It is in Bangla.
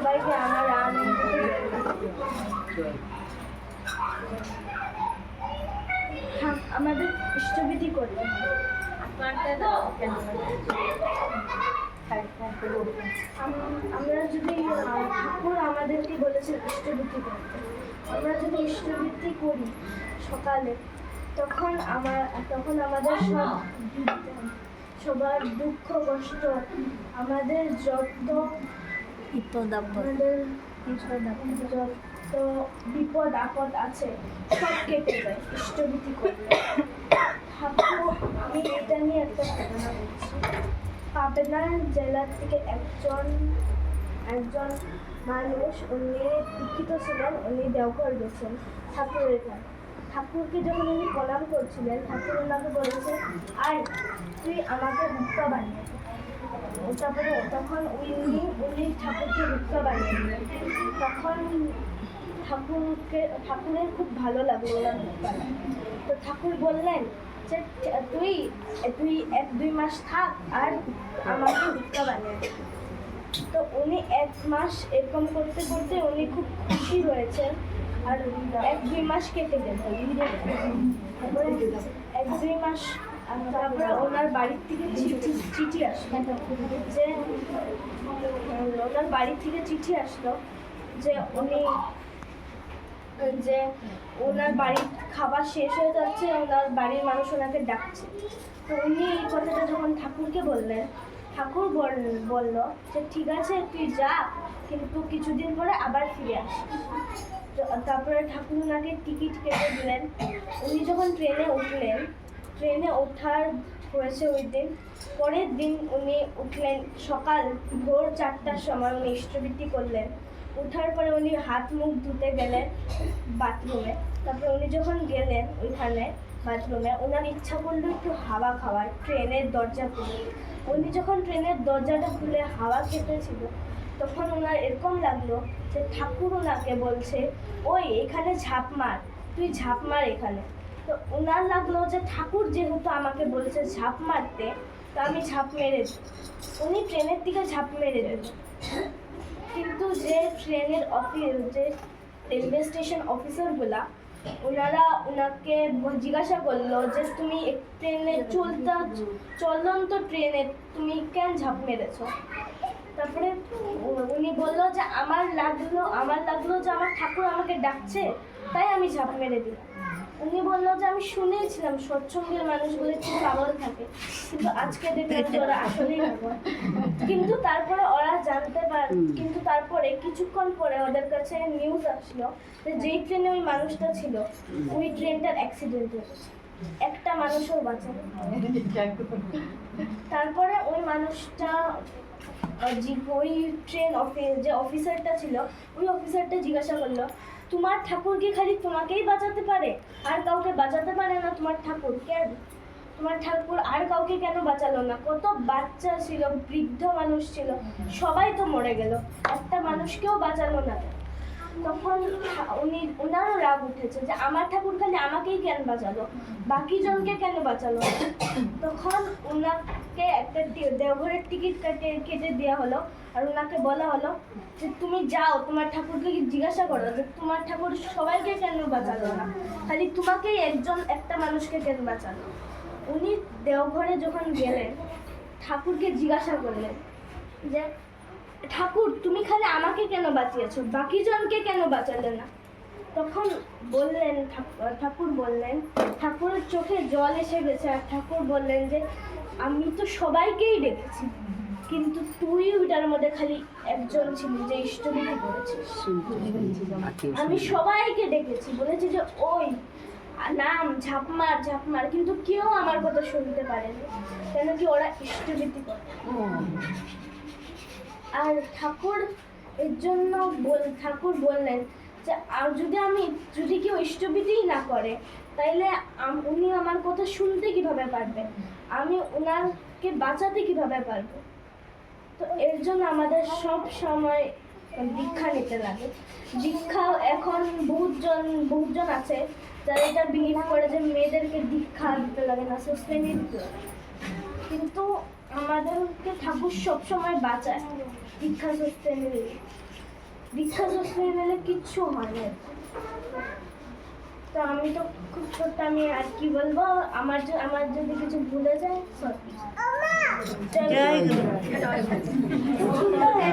সবাইকে আমার আনন্দ হ্যাঁ, আমাদের ইষ্টবিধি করতে আমরা যদি ঠাকুর আমাদেরকে বলেছে ইষ্টবৃত্তি করতে আমরা যদি ইষ্টবৃত্তি করি সকালে তখন আমার তখন আমাদের সব সবার দুঃখ কষ্ট আমাদের যত বিপদ আপদ যত বিপদ আপদ আছে সব কেটে যায় ইষ্টভীতি করলে ঠাকুর, আমি এটা নিয়ে একটা ঘটনা বলছি পাবনা জেলার থেকে একজন একজন মানুষ উনি দীক্ষিত ছিলেন উনি দেওঘর গেছেন ঠাকুরের এখানে ঠাকুরকে যখন উনি প্রণাম করছিলেন ঠাকুর ওনাকে বলেছে আয় তুই আমাকে ভুক্তা বানিয়ে দে।" তারপরে তখন উনি উনি ঠাকুরকে ভুক্তা বানিয়ে দিলেন তখন ঠাকুরকে, ঠাকুরের খুব ভালো লাগল ওনার তো ঠাকুর বললেন যে তুই তুই এক দুই মাস থাক আর আমাকে ভুক্তা বানিয়ে তো উনি এক মাস এরকম করতে করতে উনি খুব খুশি হয়েছেন আর এক দুই মাস কেটে তারপরে এক দুই মাস, তারপরে ওনার বাড়ির থেকে চিঠি চিঠি আসলো যে উম, ওনার বাড়ি থেকে চিঠি আসলো যে উনি যে ওনার বাড়ির খাবার শেষ হয়ে যাচ্ছে ওনার বাড়ির মানুষ ওনাকে ডাকছে। তো উনি এই কথাটা যখন ঠাকুরকে বললেন ঠাকুর বল- বলল যে ঠিক আছে তুই যা কিন্তু কিছুদিন পরে আবার ফিরে আসিস তো তারপরে ঠাকুর ওনাকে টিকিট কেটে দিলেন। উনি যখন ট্রেনে উঠলেন ট্রেনে ওঠার হয়েছে ওই দিন। পরের দিন উনি উঠলেন সকাল ভোর চারটার সময় উনি ইষ্টবৃত্তি করলেন। ওঠার পরে উনি হাত মুখ ধুতে গেলেন বাথরুমে তারপরে উনি যখন গেলেন ওইখানে বাথরুমে ওনার ইচ্ছা করল একটু হাওয়া খাওয়ার, ট্রেনের দরজা খুলে। উনি যখন ট্রেনের দরজাটা খুলে হাওয়া খেতেছিল, তখন ওনার এরকম লাগল যে ঠাকুর ওনাকে বলছে, ওই এখানে ঝাঁপ মার, তুই ঝাঁপ মার এখানে। তো ওনার লাগল যে ঠাকুর যেহেতু আমাকে বলছে ঝাঁপ মারতে, তো আমি ঝাঁপ মেরে উনি ট্রেনের দিকে ঝাঁপ মেরে দিল কিন্তু যে ট্রেনের অফিস যে রেলওয়ে স্টেশন অফিসারগুলা ওনারা ওনাকে জিজ্ঞাসা করল যে তুমি ট্রেনে চলতা, চলন্ত ট্রেনে তুমি কেন ঝাঁপ মেরেছো? তারপরে উনি বলল যে আমার লাগল আমার লাগল যে আমার ঠাকুর আমাকে ডাকছে, তাই আমি ঝাঁপ মেরে দিলাম। উনি বলল যে আমি শুনেছিলাম সৎসঙ্গের মানুষগুলো একটু পাগল থাকে কিন্তু আজকে দেখলাম যে ওরা আসলেই পাগল। কিন্তু তারপরে ওরা জানতে পার কিন্তু তারপরে কিছুক্ষণ পরে ওদের কাছে নিউজ আসলো যে যেই ট্রেনে ওই মানুষটা ছিল ওই ট্রেনটার অ্যাক্সিডেন্ট হয়েছে। একটা মানুষও বাঁচালো তারপরে ওই মানুষটা ওই ট্রেন অফিস যে অফিসারটা ছিল ওই অফিসারটা জিজ্ঞাসা করল তোমার ঠাকুর কি খালি তোমাকেই বাঁচাতে পারে? আর কাউকে বাঁচাতে পারে না তোমার ঠাকুর, কেন? তোমার ঠাকুর আর কাউকে কেন বাঁচালো না? কত বাচ্চা ছিল, বৃদ্ধ মানুষ ছিল, সবাই তো মরে গেল, একটা মানুষকেও বাঁচালো না। তখন উনি ওনারও রাগ উঠেছে যে আমার ঠাকুর খালি আমাকেই কেন বাঁচালো? বাকি জনকে কেন বাঁচালো তখন তখন ওনাকে একটা দেওঘরের টিকিট কেটে কেটে দেওয়া হলো। আর ওনাকে বলা হলো যে, তুমি যাও, তোমার ঠাকুরকে জিজ্ঞাসা করো যে, তোমার ঠাকুর সবাইকে কেন বাঁচালো না? খালি তোমাকেই একজন, একটা মানুষকে কেন বাঁচালো? উনি দেওঘরে যখন গেলেন, ঠাকুরকে জিজ্ঞাসা করলেন যে, ঠাকুর, তুমি খালি আমাকে কেন বাঁচিয়েছো? বাকি জনকে কেন বাঁচালে না? তখন বললেন ঠাক- ঠাকুর বললেন ঠাকুরের চোখে জল এসে গেছে আর ঠাকুর বললেন যে আমি তো সবাইকেই ডেকেছি কিন্তু তুই ওইটার মধ্যে খালি একজন ছিলি যে ইষ্টবিধি করেছিস। আমি সবাইকে ডেকেছি বলেছি যে ওই নাম ঝাপমার ঝাপমার কিন্তু কেউ আমার কথা শুনতে পারেনি কেন কি ওরা ইষ্টবিধি করে? আর ঠাকুর এর জন্য বল ঠাকুর বললেন আর যদি আমি, যদি কেউ ইষ্টবিধিই না করে, তাইলে উনি আমার কথা শুনতে কীভাবে পারবে? আমি ওনাকে বাঁচাতে কীভাবে পারব? তো এর জন্য আমাদের সব সময় দীক্ষা নিতে লাগে। দীক্ষা এখন বহুজন বহুজন আছে যারা এটা বিলিভ করে যে মেয়েদেরকে দীক্ষা দিতে লাগে, না সুশ্রেণী কিন্তু আমাদেরকে ঠাকুর সবসময় বাঁচায় দীক্ষা সুশ্রেণী দিয়ে। দীক্ষা শাস্ত্রী কিচ্ছু হয় না। তো আমি তো খুব ছোট্ট আমি আর কি বলব? আমার আমার যদি কিছু ভুলে যায় সরি